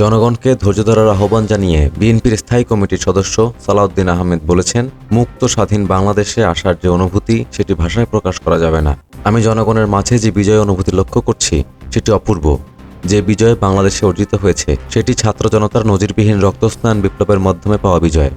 জনগণকে ধৈর্য ধরার আহ্বান জানিয়ে বিএনপির স্থায়ী কমিটির সদস্য সালাউদ্দিন আহমেদ বলেছেন, মুক্ত স্বাধীন বাংলাদেশে আসার যে অনুভূতি, সেটি ভাষায় প্রকাশ করা যাবে না। আমি জনগণের মাঝে যে বিজয় অনুভূতি লক্ষ্য করছি, সেটি অপূর্ব। যে বিজয় বাংলাদেশে অর্জিত হয়েছে, সেটি ছাত্র জনতার নজিরবিহীন রক্তস্নান বিপ্লবের মাধ্যমে পাওয়া বিজয়।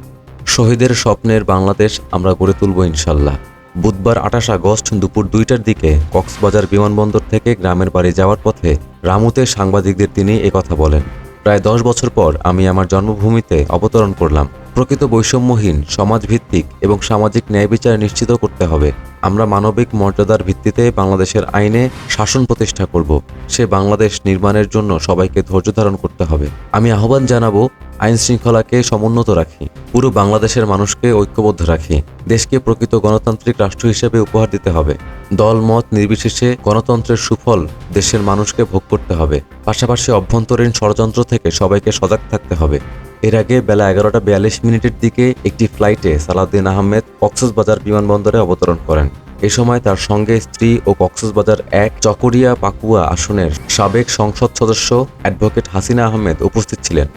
শহীদের স্বপ্নের বাংলাদেশ আমরা গড়ে তুলব ইনশাল্লাহ। বুধবার আঠাশ আগস্ট দুপুর দুইটার দিকে কক্সবাজার বিমানবন্দর থেকে গ্রামের বাড়ি যাওয়ার পথে রামুতে সাংবাদিকদের তিনি কথা বলেন। প্রায় দশ বছর পর আমি আমার জন্মভূমিতে অবতরণ করলাম। প্রকৃত বৈষম্যহীন, সমাজভিত্তিক এবং সামাজিক ন্যায় বিচার নিশ্চিত করতে হবে। আমরা মানবিক মর্যাদার ভিত্তিতে বাংলাদেশের আইনে শাসন প্রতিষ্ঠা করব। সে বাংলাদেশ নির্মাণের জন্য সবাইকে ধৈর্য ধারণ করতে হবে। আমি আহ্বান জানাব, আইন শৃঙ্খলাকে সমুন্নত রাখি, পুরো বাংলাদেশের মানুষকে ঐক্যবদ্ধ রাখি, দেশকে প্রকৃত গণতান্ত্রিক রাষ্ট্র হিসেবে উপহার দিতে হবে। দল, মত নির্বিশেষে গণতন্ত্রের সুফল দেশের মানুষকে ভোগ করতে হবে। পাশাপাশি অভ্যন্তরীণ ষড়যন্ত্র থেকে সবাইকে সজাগ থাকতে হবে। এর আগে বেলা এগারোটা বিয়াল্লিশ মিনিটের দিকে একটি ফ্লাইটে সালাউদ্দিন আহমেদ কক্সবাজার বিমানবন্দরে অবতরণ করেন। এ সময় তার সঙ্গে স্ত্রী ও কক্সবাজার এক চকরিয়া পাকুয়া আসনের সাবেক সংসদ সদস্য অ্যাডভোকেট হাসিনা আহমেদ উপস্থিত ছিলেন।